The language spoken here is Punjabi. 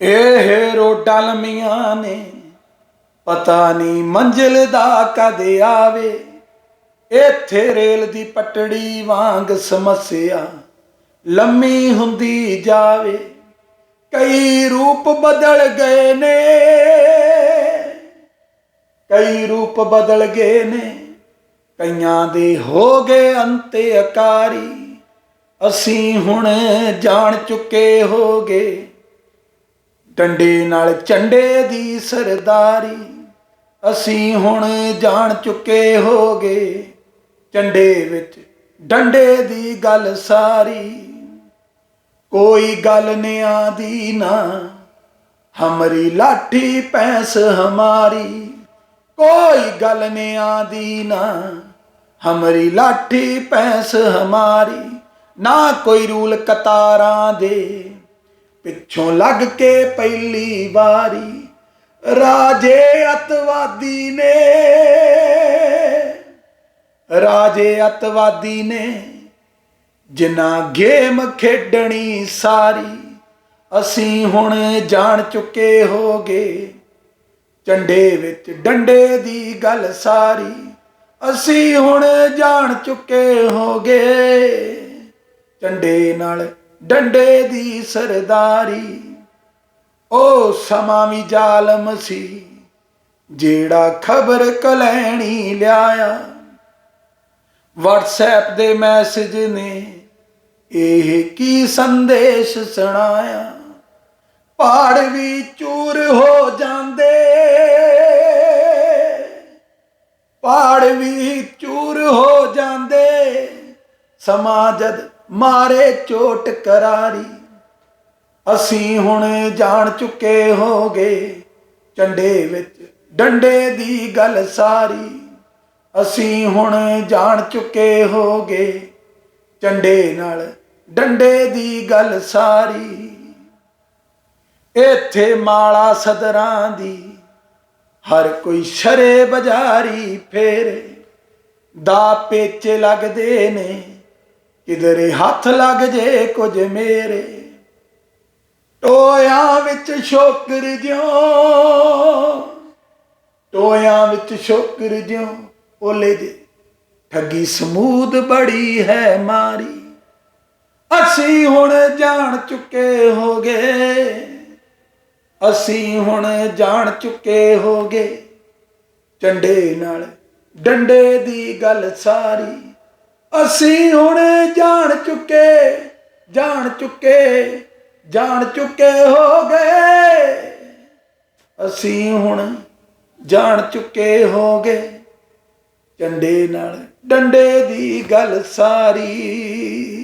ਇਹ ਰੋਡਾਂ ਲੰਮੀਆਂ ਨੇ, ਪਤਾ ਨਹੀਂ ਮੰਜ਼ਿਲ ਦਾ ਕਦ ਆਵੇ। ਇੱਥੇ ਰੇਲ ਦੀ ਪਟੜੀ ਵਾਂਗ ਸਮੱਸਿਆ ਲੰਮੀ ਹੁੰਦੀ ਜਾਵੇ। ਕਈ ਰੂਪ ਬਦਲ ਗਏ ਨੇ, ਕਈ ਰੂਪ ਬਦਲ ਗਏ ਨੇ। ਕਈਆਂ ਦੇ ਹੋ ਗਏ ਅੰਤੇ ਅਕਾਰੀ ਅਸੀਂ ਹੁਣ ਜਾਣ ਚੁੱਕੇ ਹੋਗੇ। ਡੰਡੇ ਨਾਲ ਝੰਡੇ ਦੀ ਸਰਦਾਰੀ। ਅਸੀਂ ਹੁਣ ਜਾਣ ਚੁੱਕੇ ਹੋਗੇ, ਝੰਡੇ ਵਿੱਚ ਡੰਡੇ ਦੀ ਗੱਲ ਸਾਰੀ। ਕੋਈ ਗੱਲ ਨਿਆਂ ਦੀ ਨਾ, ਹਮਰੀ ਲਾਠੀ ਪੈਸ ਹਮਾਰੀ। ਕੋਈ ਗੱਲ ਨਿਆਂ ਦੀ ਨਾ, ਹਮਰੀ ਲਾਠੀ ਪੈਸ ਹਮਾਰੀ। ਨਾ ਕੋਈ ਰੂਲ ਕਤਾਰਾਂ ਦੇ ਪਿੱਛੋਂ ਲੱਗ ਕੇ ਪਹਿਲੀ ਵਾਰੀ ਰਾਜੇ ਅਤਵਾਦੀ ਨੇ। ਰਾਜੇ ਅਤਵਾਦੀ ਨੇ ਜਿਨ੍ਹਾਂ ਗੇਮ ਖੇਡਣੀ ਸਾਰੀ, ਅਸੀਂ ਹੁਣ ਜਾਣ ਚੁੱਕੇ ਹੋਗੇ। ਝੰਡੇ ਵਿੱਚ ਡੰਡੇ ਦੀ ਗੱਲ ਸਾਰੀ, ਅਸੀਂ ਹੁਣ ਜਾਣ ਚੁੱਕੇ ਹੋਗੇ। ਝੰਡੇ ਨਾਲ ਡੰਡੇ ਦੀ ਸਰਦਾਰੀ ਉਹ ਸਮਾਂ ਵੀ ਜ਼ਾਲਮ ਸੀ, ਜਿਹੜਾ ਖਬਰ ਕਲੈਣੀ ਲਿਆਇਆ। WhatsApp ਦੇ ਮੈਸੇਜ ਨੇ ਇਹ ਕੀ ਸੰਦੇਸ਼ ਸੁਣਾਇਆ? ਪਹਾੜ ਵੀ ਚੂਰ ਹੋ ਜਾਂਦੇ, ਪਹਾੜ ਵੀ ਚੂਰ ਸਮਾਂ ਜਦ ਮਾਰੇ ਚੋਟ ਕਰਾਰੀ। ਅਸੀਂ ਹੁਣ ਜਾਣ ਚੁੱਕੇ ਹੋਗੇ ਚੰਡੇ ਵਿੱਚ ਡੰਡੇ ਦੀ ਗੱਲ ਸਾਰੀ। ਅਸੀਂ ਹੁਣ ਜਾਣ ਚੁੱਕੇ ਹੋਗੇ ਚੰਡੇ ਨਾਲ ਡੰਡੇ ਦੀ ਗੱਲ ਸਾਰੀ। ਇੱਥੇ ਮਾਲਾ ਸਦਰਾਂ ਦੀ ਹਰ ਕੋਈ ਸ਼ਰੇ ਬਜ਼ਾਰੀ ਫੇਰੇ, ਦਾ ਪੇਚੇ ਲੱਗਦੇ ਨੇ। ਕਿਧਰੇ ਹੱਥ ਲੱਗ ਜੇ ਕੁਝ ਮੇਰੇ, ਟੋਇਆ ਵਿੱਚ ਸ਼ੋਕਰ ਜਿਉ, ਟੋਇਆ ਵਿੱਚ ਸ਼ੋਕਰ ਜਿਉ ਓਲੇ ਜੇ ਠੱਗੀ ਸਮੂਦ ਬੜੀ ਹੈ ਮਾਰੀ। ਅਸੀਂ ਹੁਣ ਜਾਣ ਚੁੱਕੇ ਹੋਗੇ, ਅਸੀਂ ਹੁਣ ਜਾਣ ਚੁੱਕੇ ਹੋਗੇ, ਚੰਡੇ ਨਾਲ ਡੰਡੇ ਦੀ ਗੱਲ ਸਾਰੀ। ਅਸੀਂ ਹੁਣ ਜਾਣ ਚੁੱਕੇ ਜਾਣ ਚੁੱਕੇ ਜਾਣ ਚੁੱਕੇ ਹੋ ਗਏ। ਅਸੀਂ ਹੁਣ ਜਾਣ ਚੁੱਕੇ ਹੋ ਗਏ। ਚੰਡੇ ਨਾਲ ਡੰਡੇ ਦੀ ਗੱਲ ਸਾਰੀ।